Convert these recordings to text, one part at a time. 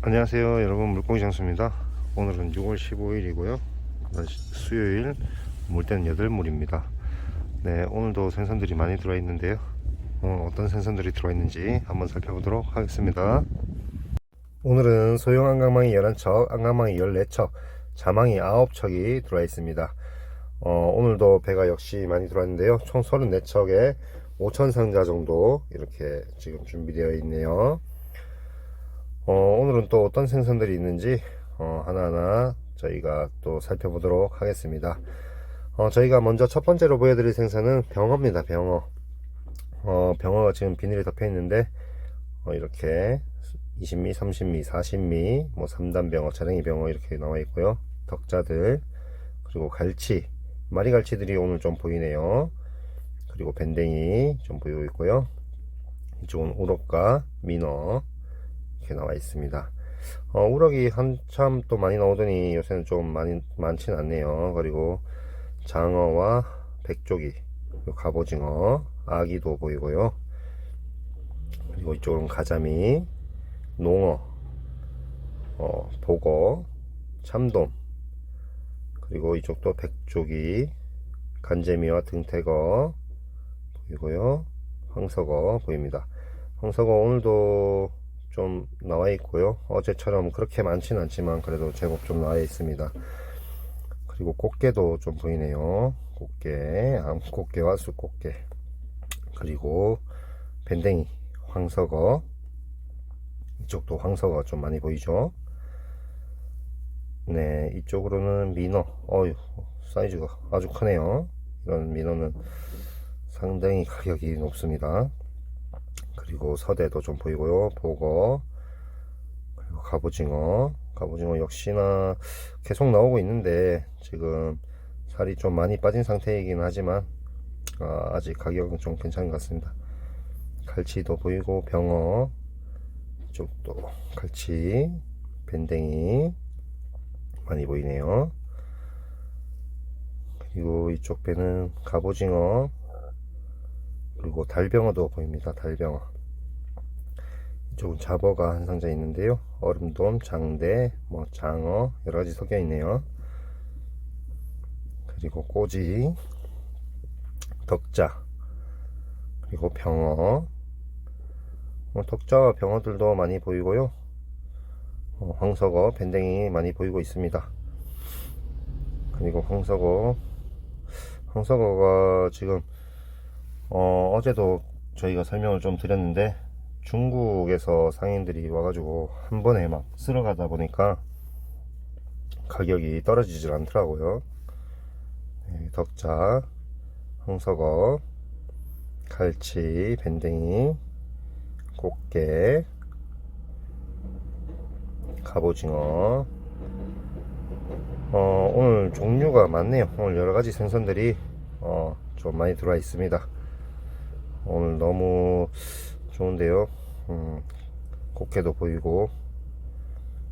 안녕하세요 여러분. 물고기 장수입니다. 오늘은 6월 15일이고요. 수요일 물때는 8물입니다. 네 오늘도 생선들이 많이 들어와 있는데요. 오늘 어떤 생선들이 들어와 있는지 한번 살펴보도록 하겠습니다. 오늘은 소형 안강망이 11척 안강망이 14척 자망이 9척이 들어와 있습니다. 어, 오늘도 배가 역시 많이 들어왔는데요. 총 34척에 5천 상자 정도 이렇게 지금 준비되어 있네요 어, 오늘은 또 어떤 생선들이 있는지 어, 하나하나 저희가 또 살펴보도록 하겠습니다. 어, 저희가 먼저 첫 번째로 보여드릴 생선은 병어입니다. 병어. 어, 병어가 지금 비닐에 덮여 있는데 어, 이렇게 20미, 30미, 40미, 뭐 3단 병어, 자랭이 병어 이렇게 나와 있고요. 덕자들 그리고 갈치, 마리 갈치들이 오늘 좀 보이네요. 그리고 밴댕이 좀 보이고 있고요. 이쪽은 우럭과 민어 이렇게 나와 있습니다. 어, 우럭이 한참 또 많이 나오더니 요새는 좀 많이 많진 않네요. 그리고 장어와 백조기, 갑오징어, 아기도 보이고요. 그리고 이쪽은 가자미, 농어, 어, 보거, 참돔, 그리고 이쪽도 백조기, 간재미와 등태거 보이고요. 황석어 보입니다. 황석어 오늘도 좀 나와 있고요. 어제처럼 그렇게 많지는 않지만 그래도 제법 좀 나와 있습니다. 그리고 꽃게도 좀 보이네요. 꽃게, 암꽃게와 쑥꽃게. 그리고 밴댕이, 황석어. 이쪽도 황석어 좀 많이 보이죠. 네, 이쪽으로는 민어. 어유 사이즈가 아주 크네요. 이런 민어는 상당히 가격이 높습니다. 그리고 서대도 좀 보이고요. 보거 그리고 갑오징어 갑오징어 역시나 계속 나오고 있는데 지금 살이 좀 많이 빠진 상태이긴 하지만 아, 아직 가격은 좀 괜찮은 것 같습니다. 갈치도 보이고 병어 이쪽도 갈치 밴댕이 많이 보이네요. 그리고 이쪽 배는 갑오징어 그리고 달병어도 보입니다. 달병어. 이쪽은 잡어가 한 상자 있는데요. 얼음돔, 장대, 뭐 장어 여러 가지 섞여 있네요. 그리고 꼬지, 덕자, 그리고 병어. 뭐 덕자와 병어들도 많이 보이고요. 어, 황석어, 밴댕이 많이 보이고 있습니다. 그리고 황석어, 황석어가 지금 어, 어제도 저희가 설명을 좀 드렸는데 중국에서 상인들이 와가지고 한 번에 막 쓸어가다 보니까 가격이 떨어지질 않더라고요. 네, 덕자, 황석어, 갈치, 밴댕이, 꽃게, 갑오징어. 어, 오늘 종류가 많네요. 오늘 여러 가지 생선들이 어, 좀 많이 들어와 있습니다. 오늘 너무 좋은데요. 음, 꽃게도 보이고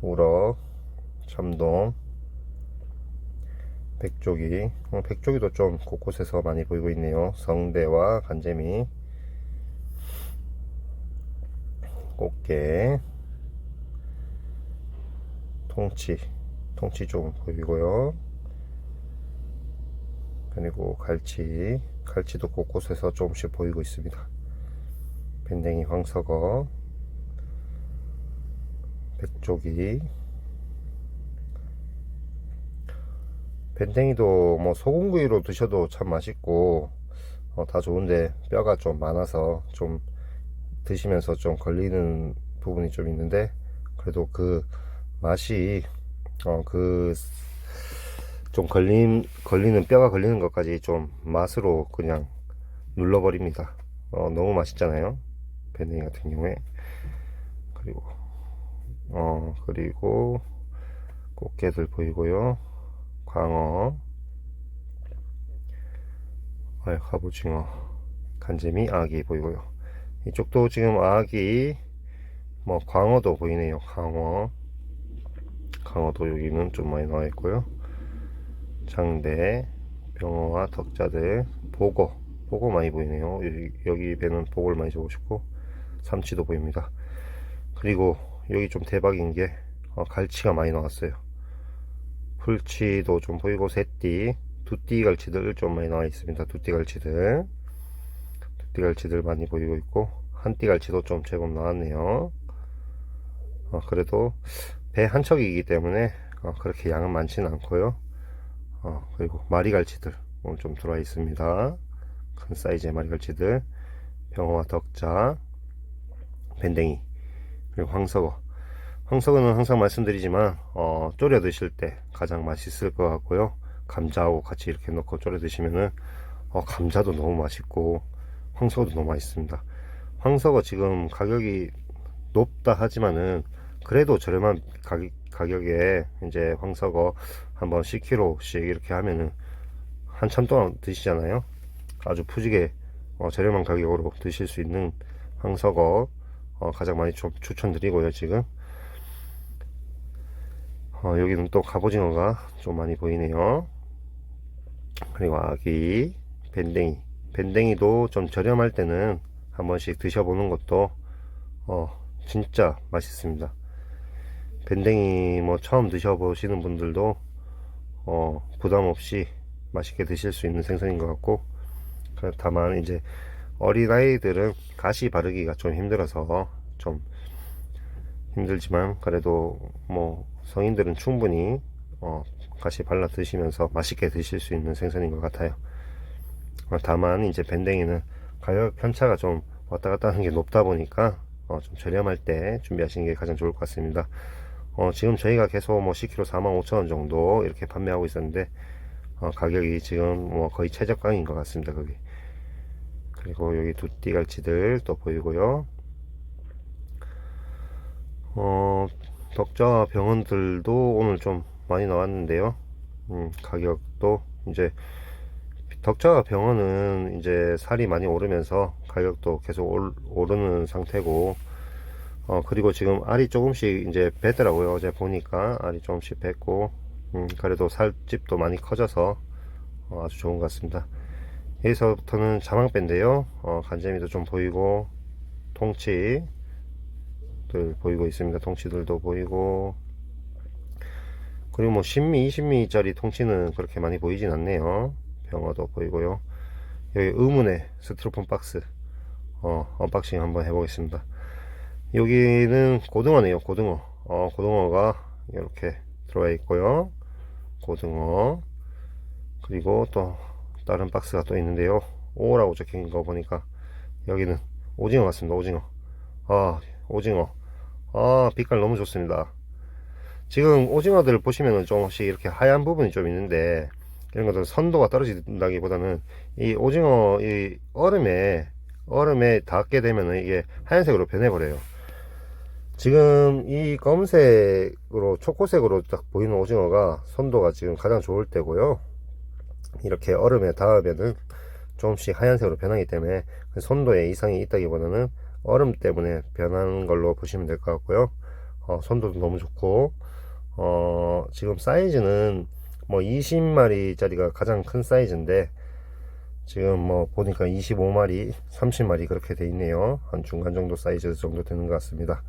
우럭, 참돔, 백조기. 어, 백조기도 좀 곳곳에서 많이 보이고 있네요. 성대와 간재미, 꽃게, 통치, 통치 좀 보이고요. 그리고 갈치, 갈치도 곳곳에서 조금씩 보이고 있습니다. 밴댕이 황석어, 백조기, 밴댕이도 뭐 소금구이로 드셔도 참 맛있고 어, 다 좋은데 뼈가 좀 많아서 좀 드시면서 좀 걸리는 부분이 좀 있는데 그래도 그 맛이 어, 그 좀 걸림 걸리는 뼈가 걸리는 것까지 좀 맛으로 그냥 눌러버립니다. 어, 너무 맛있잖아요. 밴댕이 같은 경우에 그리고 어 그리고 꽃게들 보이고요. 광어, 아, 갑오징어, 간재미, 아기 보이고요. 이쪽도 지금 아기, 뭐 광어도 보이네요. 광어, 광어도 여기는 좀 많이 나와 있고요. 장대, 병어와 덕자들, 보고, 보고 많이 보이네요. 여기, 여기 배는 보고를 많이 잡으시고, 삼치도 보입니다. 그리고 여기 좀 대박인 게 어, 갈치가 많이 나왔어요. 풀치도 좀 보이고 새띠, 두띠 갈치들 좀 많이 나와 있습니다. 두띠 갈치들, 두띠 갈치들 많이 보이고 있고 한띠 갈치도 좀 제법 나왔네요. 어, 그래도 배 한 척이기 때문에 어, 그렇게 양은 많지는 않고요. 어, 그리고 마리갈치들 오늘 좀 들어와 있습니다. 큰 사이즈의 마리갈치들, 병어와 덕자, 밴댕이, 그리고 황석어. 황석어는 항상 말씀드리지만 어, 졸여 드실 때 가장 맛있을 것 같고요. 감자하고 같이 이렇게 넣고 졸여 드시면은 어, 감자도 너무 맛있고 황석어도 너무 맛있습니다. 황석어 지금 가격이 높다 하지만은 그래도 저렴한 가격, 가격에 이제 황석어 한번 10kg씩 이렇게 하면은 한참 동안 드시잖아요. 아주 푸지게 어, 저렴한 가격으로 드실 수 있는 황석어 어, 가장 많이 좀 추천드리고요 지금. 어, 여기는 또 갑오징어가 좀 많이 보이네요. 그리고 아기 밴댕이. 밴댕이도 좀 저렴할 때는 한 번씩 드셔보는 것도 어, 진짜 맛있습니다. 밴댕이 뭐 처음 드셔보시는 분들도 어, 부담 없이 맛있게 드실 수 있는 생선인 것 같고 그 다만 이제 어린아이들은 가시 바르기가 좀 힘들어서 좀 힘들지만 그래도 뭐 성인들은 충분히 어, 가시 발라 드시면서 맛있게 드실 수 있는 생선인 것 같아요. 어, 다만 이제 밴댕이는 가격 편차가 좀 왔다 갔다 하는 게 높다 보니까 어, 좀 저렴할 때 준비하시는 게 가장 좋을 것 같습니다. 어, 지금 저희가 계속 뭐 10kg 45,000원 정도 이렇게 판매하고 있었는데 어, 가격이 지금 뭐 거의 최저가인 것 같습니다 거기 그리고 여기 두띠 갈치들 또 보이고요. 어, 덕자 병원들도 오늘 좀 많이 나왔는데요. 음, 가격도 이제 덕자 병원은 이제 살이 많이 오르면서 가격도 계속 올, 오르는 상태고 어 그리고 지금 알이 조금씩 이제 배더라고요. 어제 보니까 알이 조금씩 뱉고 음, 그래도 살집도 많이 커져서 어, 아주 좋은 것 같습니다 여기서부터는 자망배인데요. 어, 간재미도 좀 보이고 통치들 보이고 있습니다. 통치들도 보이고. 그리고 뭐 10미 20미 짜리 통치는 그렇게 많이 보이진 않네요. 병어도 보이고요. 여기 의문의 스티로폼 박스. 어, 언박싱 한번 해보겠습니다. 여기는 고등어네요 고등어. 어, 고등어가 이렇게 들어와 있고요. 고등어. 그리고 또 다른 박스가 또 있는데요. 5라고 적힌 거 보니까 여기는 오징어 같습니다 오징어. 아 오징어. 아 빛깔 너무 좋습니다. 지금 오징어들 보시면은 조금씩 이렇게 하얀 부분이 좀 있는데 이런 것들은 선도가 떨어진다기보다는 이 오징어 이 얼음에 얼음에 닿게 되면은 이게 하얀색으로 변해버려요. 지금 이 검은색으로 초코색으로 딱 보이는 오징어가 선도가 지금 가장 좋을 때고요 이렇게 얼음에 닿으면은 조금씩 하얀색으로 변하기 때문에 선도에 이상이 있다기보다는 얼음 때문에 변하는 걸로 보시면 될 것 같고요. 어, 선도도 너무 좋고 어, 지금 사이즈는 뭐 20마리 짜리가 가장 큰 사이즈인데 지금 뭐 보니까 25마리 30마리 그렇게 돼 있네요. 한 중간 정도 사이즈 정도 되는 것 같습니다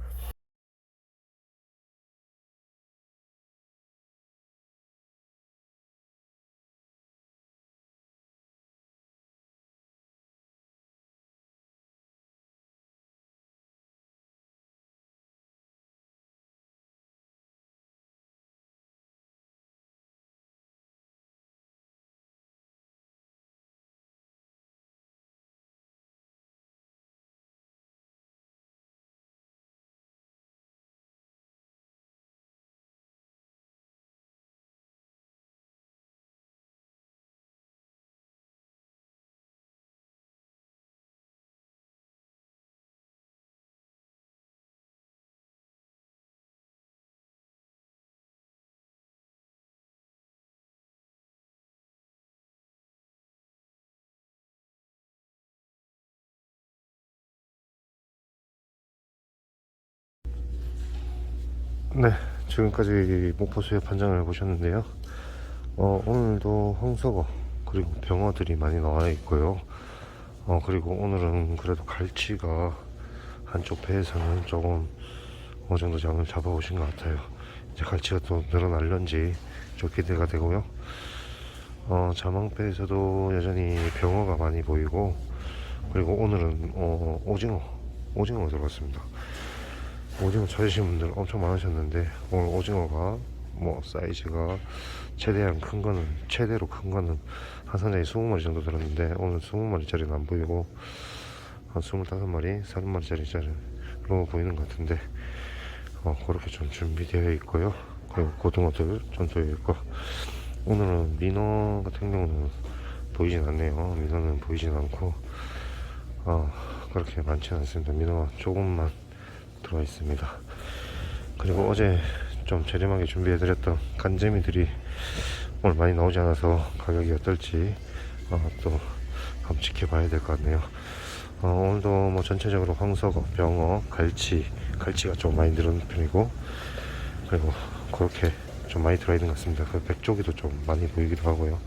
네, 지금까지 목포수의 판장을 보셨는데요. 어, 오늘도 황석어 그리고 병어들이 많이 나와 있고요. 어, 그리고 오늘은 그래도 갈치가 한쪽 배에서는 조금 어느 정도 장을 잡아오신 것 같아요. 이제 갈치가 또 늘어날런지 좀 기대가 되고요. 어, 자망배에서도 여전히 병어가 많이 보이고 그리고 오늘은 어, 오징어 오징어가 들어갔습니다. 오징어 찾으신 분들 엄청 많으셨는데 오늘 오징어가 뭐 사이즈가 최대한 큰 거는 최대로 큰 거는 한 상자에 20마리 정도 들었는데 오늘 20마리짜리는 안 보이고 한 25마리, 30마리짜리로 보이는 것 같은데 어, 그렇게 좀 준비되어 있고요. 그리고 고등어들 전투에 있고 오늘은 민어 같은 경우는 보이진 않네요. 민어는 보이진 않고 어, 그렇게 많지는 않습니다. 민어가 조금만 들어와 있습니다. 그리고 어제 좀 저렴하게 준비해드렸던 간재미들이 오늘 많이 나오지 않아서 가격이 어떨지 어, 또 한번 지켜봐야 될 것 같네요. 어, 오늘도 뭐 전체적으로 황석어, 병어, 갈치, 갈치가 좀 많이 늘은 편이고 그리고 그렇게 좀 많이 들어있는 것 같습니다. 그 백조기도 좀 많이 보이기도 하고요.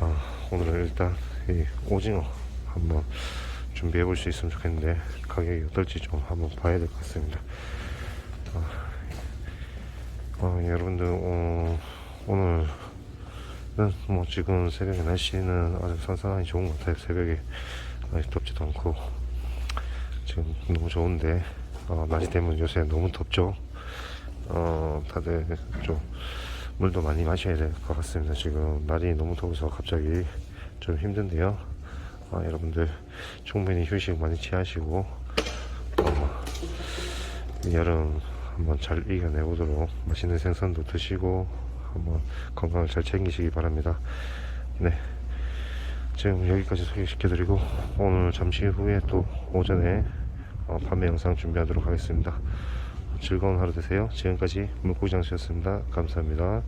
아, 오늘은 일단 이 오징어 한번 준비해 볼 수 있으면 좋겠는데 가격이 어떨지 좀 한번 봐야 될 것 같습니다. 아, 어, 여러분들 어, 오늘은 뭐 지금 새벽에 날씨는 아주 선선하니 좋은 것 같아요. 새벽에 덥지도 않고 지금 너무 좋은데 어, 낮이 되면 요새 너무 덥죠. 어, 다들 좀 물도 많이 마셔야 될 것 같습니다. 지금 날이 너무 더워서 갑자기 좀 힘든데요. 아, 여러분들 충분히 휴식 많이 취하시고 어, 이 여름 한번 잘 이겨내 보도록 맛있는 생선도 드시고 한번 건강을 잘 챙기시기 바랍니다. 네. 지금 여기까지 소개시켜드리고 오늘 잠시 후에 또 오전에 어, 판매 영상 준비하도록 하겠습니다. 즐거운 하루 되세요. 지금까지 물고기 장수였습니다. 감사합니다.